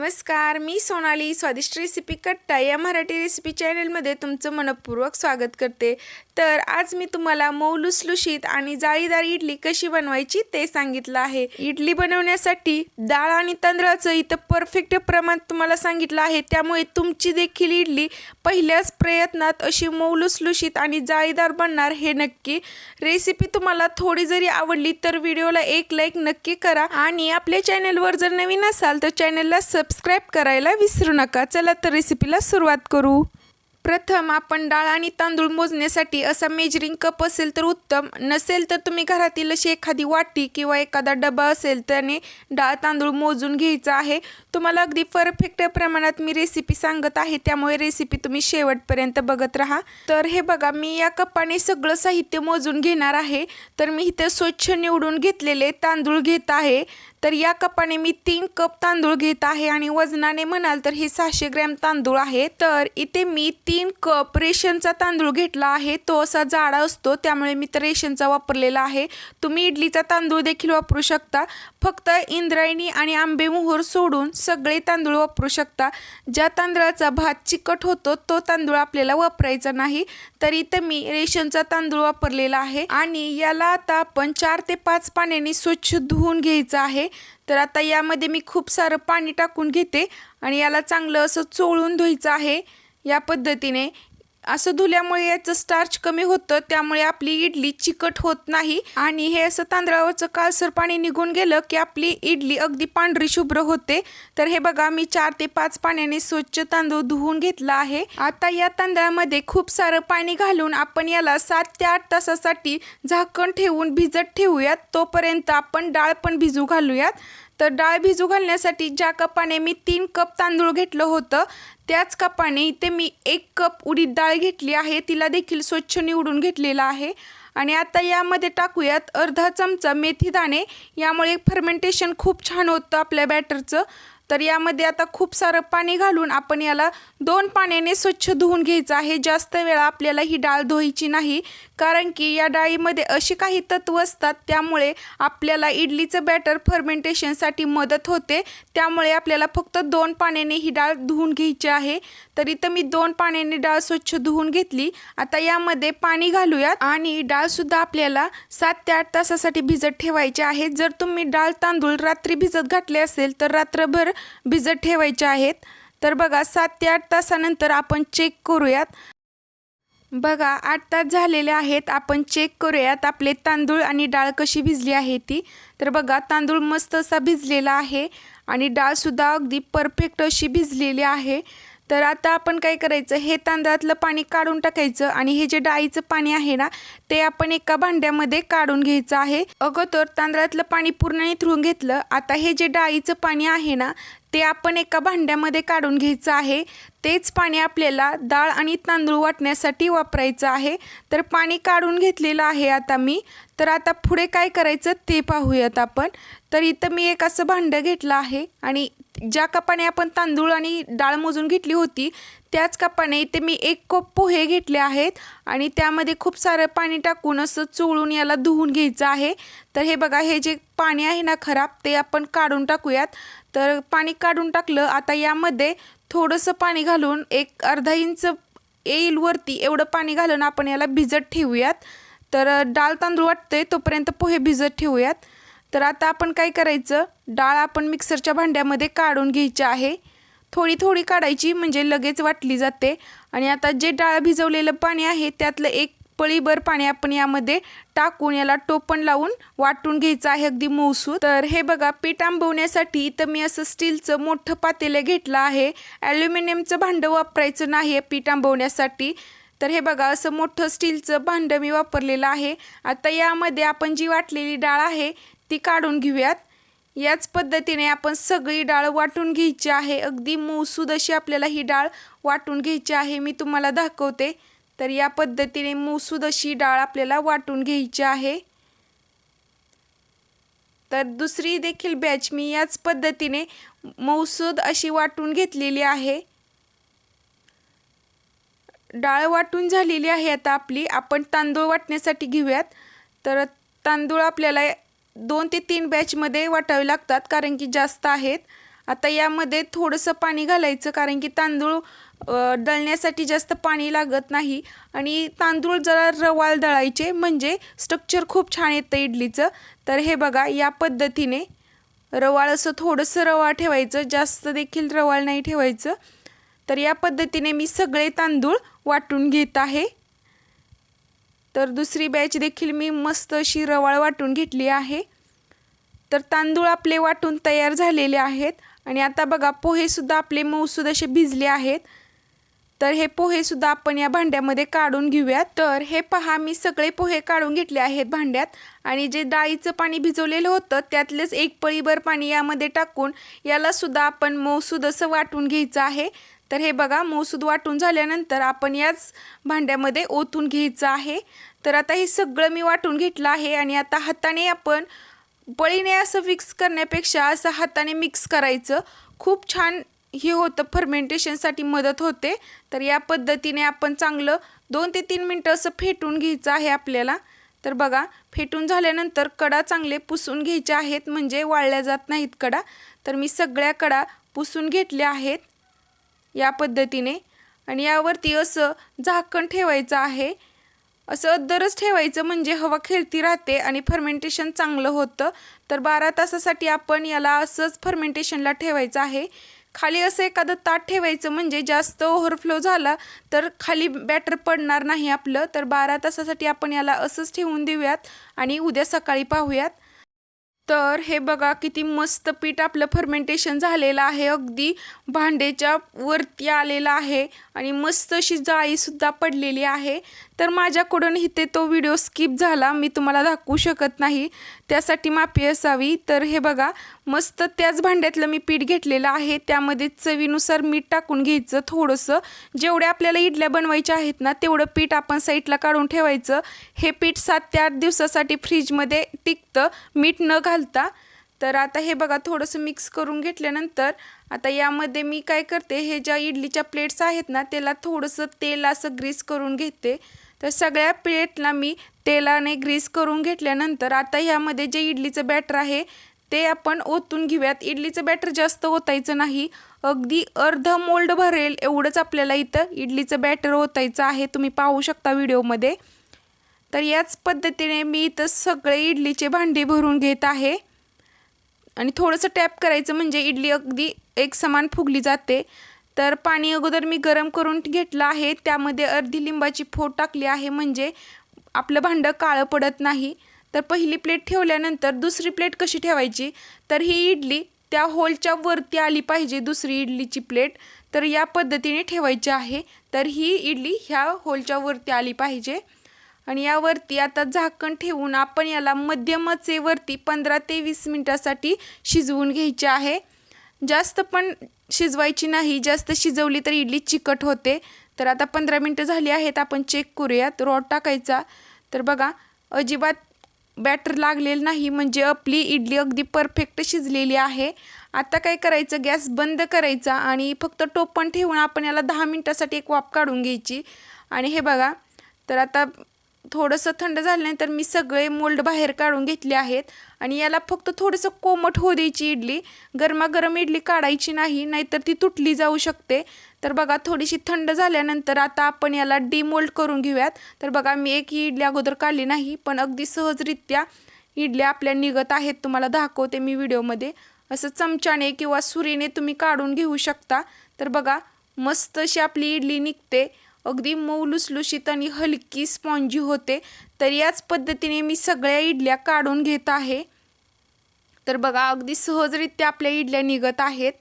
नमस्कार मी सोनाली. स्वादिष्ट रेसिपी कट्टा या मराठी रेसिपी चॅनलमध्ये तुमचं मनपूर्वक स्वागत करते. तर आज मी तुम्हाला मऊ लुसलुशीत आणि जाळीदार इडली कशी बनवायची ते सांगितलं आहे. इडली बनवण्यासाठी डाळ आणि तांदळाचं इथं परफेक्ट प्रमाण तुम्हाला सांगितलं आहे. त्यामुळे तुमची देखील इडली पहिल्याच प्रयत्नात अशी मऊ लुसलुशीत आणि जाळीदार बनणार हे नक्की. रेसिपी तुम्हाला थोडी जरी आवडली तर व्हिडिओला एक लाईक नक्की करा. आणि आपल्या चॅनलवर जर नवीन असाल तर चॅनलला सबस्क्राईब करायला विसरू नका. चला तर रेसिपीला सुरुवात करू. प्रथम आपण डाळ आणि तांदूळ मोजण्यासाठी असा मेजरिंग कप असेल तर उत्तम. नसेल तर तुम्ही घरातील अशी एखादी वाटी किंवा एखादा डबा असेल त्याने डाळ तांदूळ मोजून घ्यायचा आहे. तुम्हाला अगदी परफेक्ट प्रमाणात मी रेसिपी सांगत आहे. त्यामुळे रेसिपी तुम्ही शेवटपर्यंत बघत राहा. तर हे बघा मी या कपाने सगळं साहित्य मोजून घेणार आहे. तर मी इथे स्वच्छ निवडून घेतलेले तांदूळ घेत आहे. तर या कपाने मी तीन कप तांदूळ घेत आहे आणि वजनाने म्हणाल तर हे सहाशे ग्रॅम तांदूळ आहे. तर इथे मी तीन कप रेशनचा तांदूळ घेतला आहे. तो असा जाडा असतो त्यामुळे मी तर रेशनचा वापरलेला आहे. तुम्ही इडलीचा तांदूळ देखील वापरू शकता. फक्त इंद्रायणी आणि आंबेमोहोर सोडून सगळे तांदूळ वापरू शकता. ज्या तांदळाचा भात चिकट होतो तो तांदूळ आपल्याला वापरायचा नाही. तर इथं मी रेशनचा तांदूळ वापरलेला आहे. आणि याला आता आपण चार ते पाच पाण्याने स्वच्छ धुवून घ्यायचं आहे. तर आता यामध्ये मी खूप सारं पाणी टाकून घेते आणि याला चांगलं असं चोळून धुवायचं आहे या पद्धतीने. असं धुल्यामुळे याचं स्टार्च कमी होतं त्यामुळे आपली इडली चिकट होत नाही. आणि हे असं तांदळावरचं काळसर पाणी निघून गेलं की आपली इडली अगदी पांढरी शुभ्र होते. तर हे बघा मी चार ते पाच पाण्याने स्वच्छ तांदूळ धुवून घेतला आहे. आता या तांदळामध्ये खूप सारं पाणी घालून आपण याला सात ते आठ तासासाठी झाकण ठेवून भिजत ठेवूयात. तोपर्यंत आपण डाळ पण भिजू घालूयात. तर डाळ भिजू घालण्यासाठी ज्या कपाने मी तीन कप तांदूळ घेतलं होतं त्याच कपाने इथे मी एक कप उडीद डाळ घेतली आहे. तिला देखील स्वच्छ निवडून घेतलेला आहे. आणि आता यामध्ये टाकूयात अर्धा चमचा मेथी दाणे यामुळे फर्मेंटेशन खूप छान होतं आपल्या बॅटरचं तर यामध्ये आता खूप सारं पाणी घालून आपण याला दोन पाण्याने स्वच्छ धुवून घ्यायचं आहे. जास्त वेळा आपल्याला ही डाळ धुवायची नाही कारण की या डाळीमध्ये अशी काही तत्व असतात त्यामुळे आपल्याला इडलीचं बॅटर फर्मेंटेशनसाठी मदत होते. त्यामुळे आपल्याला फक्त दोन पाण्याने ही डाळ धुवून घ्यायची आहे. तर इथं मी दोन पाण्याने डाळ स्वच्छ धुवून घेतली. आता यामध्ये पाणी घालूयात. आणि डाळसुद्धा आपल्याला सात ते आठ तासासाठी भिजत ठेवायची आहे. जर तुम्ही डाळ तांदूळ रात्री भिजत घातले असेल तर रात्रभर भिजत ठेवायचे आहेत. तर बघा सात ते आठ तासानंतर आपण चेक करूयात. बघा आठ तास झालेले आहेत. आपण चेक करूयात आपले तांदूळ आणि डाळ कशी भिजली आहे ती. तर बघा तांदूळ मस्त असा भिजलेला आहे आणि डाळसुद्धा अगदी परफेक्ट अशी भिजलेली आहे. तर आता आपण काय करायचं? हे तांदळातलं पाणी काढून टाकायचं आणि हे जे डाळीचं पाणी आहे ना ते आपण एका भांड्यामध्ये काढून घ्यायचं आहे. अगोदर तांदळातलं पाणी पूर्ण निथळून घेतलं. आता हे जे डाळीचं पाणी आहे ना ते आपण एका भांड्यामध्ये काढून घ्यायचं आहे. तेच पाणी आपल्याला डाळ आणि तांदूळ वाटण्यासाठी वापरायचं आहे. तर पाणी काढून घेतलेलं आहे आता मी. तर आता पुढे काय करायचं ते पाहूयात आपण. तर इथं मी एक असं भांडं घेतलं आहे आणि ज्या कपाने आपण तांदूळ आणि डाळ मोजून घेतली होती त्याच कपाने इथे मी एक कप पोहे घेतले आहेत आणि त्यामध्ये खूप सारं पाणी टाकून असं चोळून याला धुवून घ्यायचं आहे. तर हे बघा हे जे पाणी आहे ना खराब ते आपण काढून टाकूयात. तर पाणी काढून टाकलं आता यामध्ये थोडंसं पाणी घालून एक अर्धा इंच येईल वरती एवढं पाणी घालून आपण याला भिजत ठेवूयात. तर डाळ तांदूळ वाटतंय तोपर्यंत पोहे भिजत ठेवूयात. तर आता आपण काय करायचं? डाळ आपण मिक्सरच्या भांड्यामध्ये काढून घ्यायची आहे. थोडी थोडी काढायची म्हणजे लगेच वाटली जाते. आणि आता जे डाळ भिजवलेलं पाणी आहे त्यातलं एक पळीभर पाणी आपण यामध्ये टाकून याला टोपण लावून वाटून घ्यायचं आहे अगदी मऊसू तर हे बघा पीठ आंबवण्यासाठी तर मी असं स्टीलचं मोठं पातेलं घेतलं आहे. ॲल्युमिनियमचं भांडं वापरायचं नाही आहे पीठ आंबवण्यासाठी. तर हे बघा असं मोठं स्टीलचं भांडं मी वापरलेलं आहे. आता यामध्ये आपण जी वाटलेली डाळ आहे ती काढून घेऊयात. याच पद्धतीने आपण सगळी डाळ वाटून घ्यायची आहे. अगदी मौसूद अशी आपल्याला ही डाळ वाटून घ्यायची आहे. मी तुम्हाला दाखवते. तर या पद्धतीने मौसूद अशी डाळ आपल्याला वाटून घ्यायची आहे. तर दुसरी देखील बॅच मी याच पद्धतीने मौसूद अशी वाटून घेतलेली आहे. डाळ वाटून झालेली आहे आता आपली. आपण तांदूळ वाटण्यासाठी घेऊयात. तर तांदूळ आपल्याला दोन ते तीन बॅचमध्ये वाटावे लागतात कारण की जास्त आहेत. आता यामध्ये थोडंसं पाणी घालायचं कारण की तांदूळ दळण्यासाठी जास्त पाणी लागत नाही. आणि तांदूळ जरा रवाळ दळायचे म्हणजे स्ट्रक्चर खूप छान येतं इडलीचं. तर हे बघा या पद्धतीने रवाळ असं थोडंसं रवाळ ठेवायचं जास्त देखील रवाळ नाही ठेवायचं. तर या पद्धतीने मी सगळे तांदूळ वाटून घेत आहे. तर दुसरी बॅच देखील मी मस्त अशी रवाळ वाटून घेतली आहे. तर तांदूळ आपले वाटून तयार झालेले आहेत. आणि आता बघा पोहेसुद्धा आपले मऊसूद असे भिजले आहेत. तर हे पोहेसुद्धा आपण या भांड्यामध्ये काढून घेऊयात तर हे पहा मी सगळे पोहे काढून घेतले आहेत भांड्यात. आणि जे डाळीचं पाणी भिजवलेलं होतं त्यातलेच एक पळीभर पाणी यामध्ये टाकून यालासुद्धा आपण मऊसूद असं वाटून घ्यायचं आहे. तर हे बघा मऊसूद वाटून झाल्यानंतर आपण याच भांड्यामध्ये ओतून घ्यायचं आहे. तर आता हे सगळं मी वाटून घेतलं आहे आणि आता हाताने आपण पळीने असं फिक्स करण्यापेक्षा असं हाताने मिक्स करायचं. खूप छान हे होतं फर्मेंटेशनसाठी मदत होते. तर या पद्धतीने आपण चांगलं दोन ते तीन मिनटं असं फेटून घ्यायचं आहे आपल्याला. तर बघा फेटून झाल्यानंतर कडा चांगले पुसून घ्यायचे आहेत म्हणजे वाळल्या जात नाहीत कडा. तर मी सगळ्या कडा पुसून घेतल्या आहेत. या पद्धतीने. आणि यावरती असं झाकण ठेवायचं आहे. असं अद्दरच ठेवायचं म्हणजे हवा खेळती राहते आणि फर्मेंटेशन चांगलं होतं. तर बारा तासासाठी आपण याला असंच फर्मेंटेशनला ठेवायचं आहे. खाली असं एखादं ताट ठेवायचं म्हणजे जास्त ओव्हरफ्लो झाला तर खाली बॅटर पडणार नाही आपलं. तर बारा तासासाठी आपण याला असंच ठेवून देऊयात आणि उद्या सकाळी पाहूयात. तर हे बघा किती मस्त पीठ आपलं फर्मेंटेशन झालेलं आहे. अगदी भांडेच्या वरती आलेलं आहे. आणि मस्त अशी जाळीसुद्धा पडलेली आहे. तर माझ्याकडून इथे तो व्हिडिओ स्किप झाला मी तुम्हाला दाखवू शकत नाही. त्यासाठी माफी असावी. तर हे बघा मस्त त्याच भांड्यातलं मी पीठ घेतलेलं आहे. त्यामध्ये चवीनुसार मीठ टाकून घ्यायचं थोडंसं. जेवढ्या आपल्याला इडल्या बनवायच्या आहेत ना तेवढं पीठ आपण साईडला काढून ठेवायचं. हे पीठ सात ते आठ दिवसासाठी फ्रीजमध्ये टिकतं मीठ न घालता. तर आता हे बघा थोडंसं मिक्स करून घेतल्यानंतर आता यामध्ये मी काय करते हे ज्या इडलीच्या प्लेट्स आहेत ना त्याला थोडंसं तेल असं ग्रीस करून घेते. तर सगळ्या प्लेटला मी तेलाने ग्रीस करून घेतल्यानंतर आता ह्यामध्ये जे इडलीचं बॅटर आहे ते आपण ओतून घेऊयात. इडलीचं बॅटर जास्त ओतायचं नाही. अगदी अर्ध मोल्ड भरेल एवढंच आपल्याला इथं इडलीचं बॅटर ओतायचं आहे. तुम्ही पाहू शकता व्हिडिओमध्ये. तर याच पद्धतीने मी इथं सगळे इडलीचे भांडे भरून घेत आहे. आणि थोडंसं टॅप करायचं म्हणजे इडली अगदी एक समान फुगली जाते. तर पाणी अगोदर मी गरम करून घेतलं आहे. त्यामध्ये अर्धी लिंबाची फोड टाकली आहे. म्हणजे आपलं भांडं काळं पडत नाही. तर पहिली प्लेट ठेवल्यानंतर दुसरी प्लेट कशी ठेवायची? तर ही इडली त्या होलच्या वरती आली पाहिजे दुसरी इडलीची प्लेट. तर या पद्धतीने ठेवायची आहे. तर ही इडली ह्या होलच्या वरती आली पाहिजे. आणि यावरती आता झाकण ठेवून आपण याला मध्यमचेवरती पंधरा ते वीस मिनटासाठी शिजवून घ्यायचे आहे. जास्त पण शिजवायची नाही. जास्त शिजवली तर इडली चिकट होते. तर आता पंधरा मिनटं झाली आहेत. आपण चेक करूयात. रॉड टाकायचा. तर बघा अजिबात बॅटर लागलेलं नाही. म्हणजे आपली इडली अगदी परफेक्ट शिजलेली आहे. आता काय करायचं? गॅस बंद करायचा आणि फक्त टोपण ठेवून आपण याला दहा मिनटासाठी एक वाफ काढून घ्यायची. आणि हे बघा तर आता थोडंसं थंड झाल्यानंतर मी सगळे मोल्ड बाहेर काढून घेतले आहेत. आणि याला फक्त थोडंसं कोमट होऊ द्यायची इडली. गरमागरम इडली काढायची नाही नाहीतर ती तुटली जाऊ शकते. तर बघा थोडीशी थंड झाल्यानंतर आता आपण याला डिमोल्ड करून घेऊयात. तर बघा मी एक इडली अगोदर काढली नाही पण अगदी सहजरित्या इडल्या आपल्या निघत आहेत. तुम्हाला दाखवते मी व्हिडिओमध्ये. असं चमच्याने किंवा सुरीने तुम्ही काढून घेऊ शकता. तर बघा मस्त अशी आपली इडली निघते. अगदी मऊ लुसलुशीत आणि हलकी स्पॉन्जी होते तर याच पद्धतीने मी सगळ्या इडल्या काढून घेत आहे. तर बघा अगदी सहजरित्या आपल्या इडल्या निघत आहेत.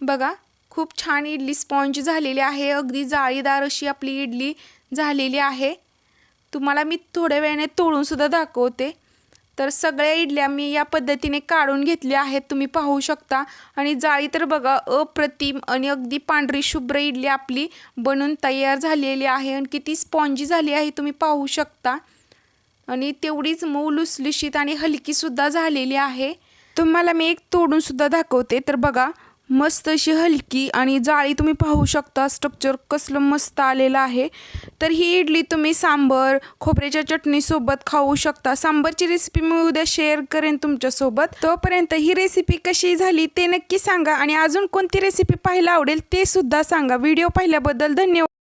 बघा खूप छान इडली स्पॉन्ज झालेली आहे. अगदी जाळीदार अशी आपली इडली झालेली आहे. तुम्हाला मी थोड्या वेळाने तोडूनसुद्धा दाखवते. तर सगळ्या इडल्या मी या पद्धतीने काढून घेतल्या आहेत तुम्ही पाहू शकता. आणि जाळी तर बघा अप्रतिम आणि अगदी पांढरी शुभ्र इडली आपली बनून तयार झालेली आहे. आणि किती स्पॉन्जी झाली आहे तुम्ही पाहू शकता. आणि तेवढीच मऊ लुसलुशीत आणि हलकीसुद्धा झालेली आहे. तुम्हाला मी एक तोडूनसुद्धा दाखवते. तर बघा मस्त अशी हलकी आणि जाळी तुम्ही पाहू शकता स्ट्रक्चर कसलं मस्त आलेलं आहे. तर ही इडली तुम्ही सांबर खोबऱ्याच्या चटणीसोबत खाऊ शकता. सांबरची रेसिपी मी उद्या शेअर करेन तुमच्यासोबत. तोपर्यंत ही रेसिपी कशी झाली ते नक्की सांगा आणि अजून कोणती रेसिपी पाहायला आवडेल ते सुद्धा सांगा. व्हिडिओ पाहिल्याबद्दल धन्यवाद.